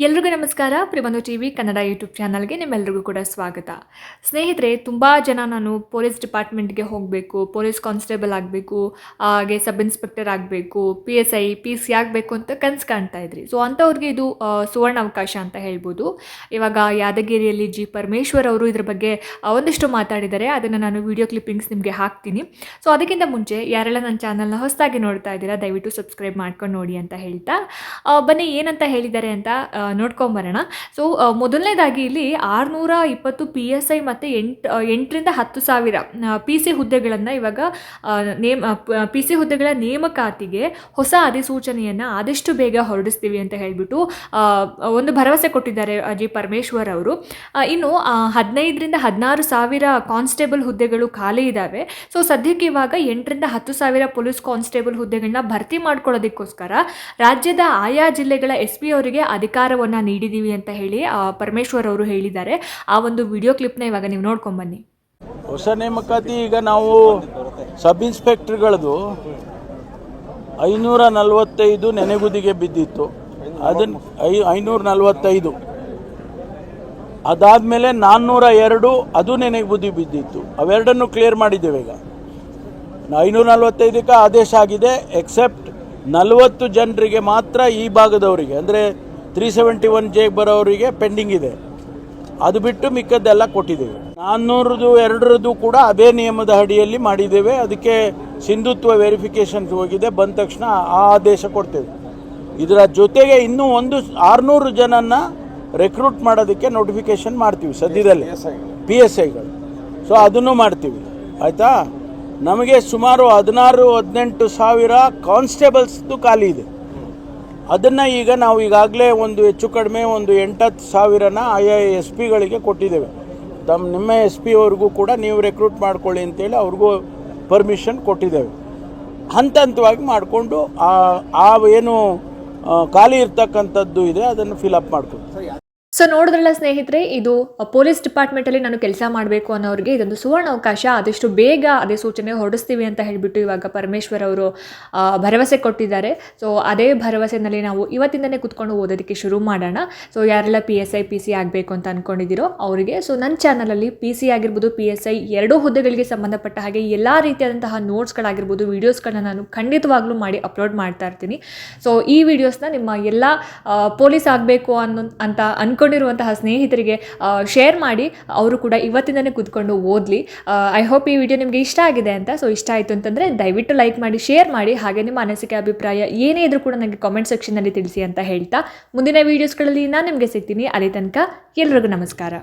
ಎಲ್ರಿಗೂ ನಮಸ್ಕಾರ. ಪ್ರಿಬಂಧು ಟಿ ವಿ ಕನ್ನಡ ಯೂಟ್ಯೂಬ್ ಚಾನಲ್ಗೆ ನಿಮ್ಮೆಲ್ಲರಿಗೂ ಕೂಡ ಸ್ವಾಗತ. ಸ್ನೇಹಿತರೆ, ತುಂಬ ಜನ ನಾನು ಪೊಲೀಸ್ ಡಿಪಾರ್ಟ್ಮೆಂಟ್ಗೆ ಹೋಗಬೇಕು, ಪೊಲೀಸ್ ಕಾನ್ಸ್ಟೇಬಲ್ ಆಗಬೇಕು, ಹಾಗೆ ಸಬ್ ಇನ್ಸ್ಪೆಕ್ಟರ್ ಆಗಬೇಕು, P S I, P C ಆಗಬೇಕು ಅಂತ ಕನ್ಸು ಕಾಣ್ತಾ ಇದ್ರಿ. ಸೊ ಅಂಥವ್ರಿಗೆ ಇದು ಸುವರ್ಣ ಅವಕಾಶ ಅಂತ ಹೇಳ್ಬೋದು. ಇವಾಗ ಯಾದಗಿರಿಯಲ್ಲಿ ಜಿ ಪರಮೇಶ್ವರ್ ಅವರು ಇದ್ರ ಬಗ್ಗೆ ಒಂದಿಷ್ಟು ಮಾತಾಡಿದ್ದಾರೆ. ಅದನ್ನು ನಾನು ವಿಡಿಯೋ ಕ್ಲಿಪ್ಪಿಂಗ್ಸ್ ನಿಮಗೆ ಹಾಕ್ತೀನಿ. ಸೊ ಅದಕ್ಕಿಂತ ಮುಂಚೆ ಯಾರೆಲ್ಲ ನನ್ನ ಚಾನಲ್ನ ಹೊಸದಾಗಿ ನೋಡ್ತಾ ಇದ್ದೀರಾ, ದಯವಿಟ್ಟು ಸಬ್ಸ್ಕ್ರೈಬ್ ಮಾಡ್ಕೊಂಡು ನೋಡಿ ಅಂತ ಹೇಳ್ತಾ. ಬನ್ನಿ, ಏನಂತ ಹೇಳಿದ್ದಾರೆ ಅಂತ ನೋಡ್ಕೊಂಬರೋಣ. ಸೊ ಮೊದಲನೇದಾಗಿ ಇಲ್ಲಿ ಆರುನೂರ ಇಪ್ಪತ್ತು ಪಿ ಎಸ್ ಐ ಮತ್ತು ಎಂಟು ಎಂಟರಿಂದ ಹತ್ತು ಸಾವಿರ ಪಿ ಸಿ ಹುದ್ದೆಗಳನ್ನು ಇವಾಗ ನೇಮ ಪಿ ಸಿ ಹುದ್ದೆಗಳ ನೇಮಕಾತಿಗೆ ಹೊಸ ಅಧಿಸೂಚನೆಯನ್ನು ಆದಷ್ಟು ಬೇಗ ಹೊರಡಿಸ್ತೀವಿ ಅಂತ ಹೇಳಿಬಿಟ್ಟು ಒಂದು ಭರವಸೆ ಕೊಟ್ಟಿದ್ದಾರೆ ಅಜಿ ಪರಮೇಶ್ವರ್ ಅವರು. ಇನ್ನು ಹದಿನೈದರಿಂದ ಹದಿನಾರು ಸಾವಿರ ಕಾನ್ಸ್ಟೇಬಲ್ ಹುದ್ದೆಗಳು ಖಾಲಿ ಇದ್ದಾವೆ ಸೊ ಸದ್ಯಕ್ಕೆ ಇವಾಗ ಎಂಟರಿಂದ ಹತ್ತು ಸಾವಿರ ಪೊಲೀಸ್ ಕಾನ್ಸ್ಟೇಬಲ್ ಹುದ್ದೆಗಳನ್ನ ಭರ್ತಿ ಮಾಡ್ಕೊಳ್ಳೋದಕ್ಕೋಸ್ಕರ ರಾಜ್ಯದ ಆಯಾ ಜಿಲ್ಲೆಗಳ ಎಸ್ ಪಿ ಅವರಿಗೆ ಅಧಿಕಾರವನ್ನು ನೀಡಿದ್ದೀವಿ ಅಂತ ಹೇಳಿ ಪರಮೇಶ್ವರ್ ಅವರು ಹೇಳಿದ್ದಾರೆ. ಆ ಒಂದು ವಿಡಿಯೋ ಕ್ಲಿಪ್ನ ಇವಾಗ ನೀವು ನೋಡ್ಕೊಂಬನ್ನಿ ಹೊಸ ನೇಮಕಾತಿ ಈಗ ನಾವು ಸಬ್ ಇನ್ಸ್ಪೆಕ್ಟರ್ಗಳದು ಐನೂರ ನಲವತ್ತೈದು ನೆನೆಗುದಿಗೆ ಬಿದ್ದಿತ್ತು. ಅದನ್ನು ಐ, ಐನೂರ ನಲವತ್ತೈದು. ಅದಾದಮೇಲೆ ನಾನ್ನೂರ ಎರಡು ಅದು ನೆನೆಗೆ ಬುದ್ಧಿ ಬಿದ್ದಿತ್ತು. ಅವೆರಡನ್ನು ಕ್ಲಿಯರ್ ಮಾಡಿದ್ದೇವೆ ಈಗ. ಐನೂರ ನಲವತ್ತೈದಕ್ಕೆ ಆದೇಶ ಆಗಿದೆ ಎಕ್ಸೆಪ್ಟ್ ನಲವತ್ತು ಜನರಿಗೆ ಮಾತ್ರ ಈ ಭಾಗದವರಿಗೆ. ಅಂದರೆ ತ್ರೀ ಸೆವೆಂಟಿ ಒನ್ ಜೆಗೆ ಬರೋರಿಗೆ ಪೆಂಡಿಂಗ್ ಇದೆ. ಅದು ಬಿಟ್ಟು ಮಿಕ್ಕದ್ದೆಲ್ಲ ಕೊಟ್ಟಿದ್ದೇವೆ. ನಾನ್ನೂರದು ಎರಡರದ್ದು ಕೂಡ ಅದೇ ನಿಯಮದ ಅಡಿಯಲ್ಲಿ ಮಾಡಿದ್ದೇವೆ. ಅದಕ್ಕೆ ಸಿಂಧುತ್ವ ವೆರಿಫಿಕೇಷನ್ ಹೋಗಿದೆ. ಬಂದ ತಕ್ಷಣ ಆ ಆದೇಶ ಕೊಡ್ತೇವೆ. ಇದರ ಜೊತೆಗೆ ಇನ್ನೂ ಒಂದು ಆರುನೂರು ಜನನ್ನ ರೆಕ್ರೂಟ್ ಮಾಡೋದಕ್ಕೆ ನೋಟಿಫಿಕೇಶನ್ ಮಾಡ್ತೀವಿ ಸದ್ಯದಲ್ಲಿ. ಪಿ ಎಸ್ ಐಗಳು ಸೊ ಅದನ್ನು ಮಾಡ್ತೀವಿ. ಆಯಿತಾ? ನಮಗೆ ಸುಮಾರು ಹದಿನಾರು ಹದಿನೆಂಟು ಸಾವಿರ ಕಾನ್ಸ್ಟೇಬಲ್ಸ್ದು ಖಾಲಿ ಇದೆ. ಅದನ್ನು ಈಗ ನಾವು ಈಗಾಗಲೇ ಒಂದು ಹೆಚ್ಚು ಕಡಿಮೆ ಒಂದು ಎಂಟತ್ತು ಸಾವಿರನ ಆಯಾ ಎಸ್ ಪಿಗಳಿಗೆ ಕೊಟ್ಟಿದ್ದೇವೆ. ತಮ್ಮ ನಿಮ್ಮ ಎಸ್ ಪಿ ಅವ್ರಿಗೂ ಕೂಡ ನೀವು ರೆಕ್ರೂಟ್ ಮಾಡ್ಕೊಳ್ಳಿ ಅಂತೇಳಿ ಅವ್ರಿಗೂ ಪರ್ಮಿಷನ್ ಕೊಟ್ಟಿದ್ದೇವೆ. ಹಂತ ಹಂತವಾಗಿ ಮಾಡಿಕೊಂಡು ಆ ಏನು ಖಾಲಿ ಇರ್ತಕ್ಕಂಥದ್ದು ಇದೆ, ಅದನ್ನು ಫಿಲಪ್ ಮಾಡ್ಕೊಂಡು. ಸೊ ನೋಡಿದ್ರಲ್ಲ ಸ್ನೇಹಿತರೆ, ಇದು ಪೊಲೀಸ್ ಡಿಪಾರ್ಟ್ಮೆಂಟಲ್ಲಿ ನಾನು ಕೆಲಸ ಮಾಡಬೇಕು ಅನ್ನೋರಿಗೆ ಇದೊಂದು ಸುವರ್ಣ ಅವಕಾಶ. ಆದಷ್ಟು ಬೇಗ ಅದೇ ಸೂಚನೆ ಹೊರಡಿಸ್ತೀವಿ ಅಂತ ಹೇಳಿಬಿಟ್ಟು ಇವಾಗ ಪರಮೇಶ್ವರ್ ಅವರು ಭರವಸೆ ಕೊಟ್ಟಿದ್ದಾರೆ. ಸೊ ಅದೇ ಭರವಸೆನಲ್ಲಿ ನಾವು ಇವತ್ತಿಂದನೇ ಕುತ್ಕೊಂಡು ಓದೋದಕ್ಕೆ ಶುರು ಮಾಡೋಣ. ಸೊ ಯಾರೆಲ್ಲ P S I P C ಆಗಬೇಕು ಅಂತ ಅಂದ್ಕೊಂಡಿದ್ದೀರೋ ಅವರಿಗೆ ಸೊ ನನ್ನ ಚಾನಲಲ್ಲಿ ಪಿ ಸಿ ಆಗಿರ್ಬೋದು ಪಿ ಎಸ್ ಐ ಎರಡೂ ಹುದ್ದೆಗಳಿಗೆ ಸಂಬಂಧಪಟ್ಟ ಹಾಗೆ ಎಲ್ಲ ರೀತಿಯಾದಂತಹ ನೋಟ್ಸ್ಗಳಾಗಿರ್ಬೋದು, ವೀಡಿಯೋಸ್ಗಳನ್ನ ನಾನು ಖಂಡಿತವಾಗ್ಲೂ ಮಾಡಿ ಅಪ್ಲೋಡ್ ಮಾಡ್ತಾ ಇರ್ತೀನಿ. ಸೊ ಈ ವಿಡಿಯೋಸ್ನ ನಿಮ್ಮ ಎಲ್ಲ ಪೊಲೀಸ್ ಆಗಬೇಕು ಅನ್ನೋ, ಅಂತ ಅಂದ್ಕೊಂಡಿರುವಂತಹ ಸ್ನೇಹಿತರಿಗೆ ಶೇರ್ ಮಾಡಿ, ಅವರು ಕೂಡ ಇವತ್ತಿಂದನೇ ಕೂತ್ಕೊಂಡು ಓದಲಿ. ಐ ಹೋಪ್ ಈ ವಿಡಿಯೋ ನಿಮಗೆ ಇಷ್ಟ ಆಗಿದೆ ಅಂತ. ಸೊ ಇಷ್ಟ ಆಯಿತು ಅಂತಂದರೆ ದಯವಿಟ್ಟು ಲೈಕ್ ಮಾಡಿ ಶೇರ್ ಮಾಡಿ, ಹಾಗೆ ನಿಮ್ಮ ಅನಿಸಿಕೆ, ಅಭಿಪ್ರಾಯ ಏನೇ ಇದ್ರೂ ಕೂಡ ನನಗೆ ಕಾಮೆಂಟ್ ಸೆಕ್ಷನಲ್ಲಿ ತಿಳಿಸಿ ಅಂತ ಹೇಳ್ತಾ. ಮುಂದಿನ ವೀಡಿಯೋಸ್ಗಳಲ್ಲಿ ನಾನು ನಿಮಗೆ ಸಿಗ್ತೀನಿ. ಅಲ್ಲಿ ತನಕ ಎಲ್ರಿಗೂ ನಮಸ್ಕಾರ.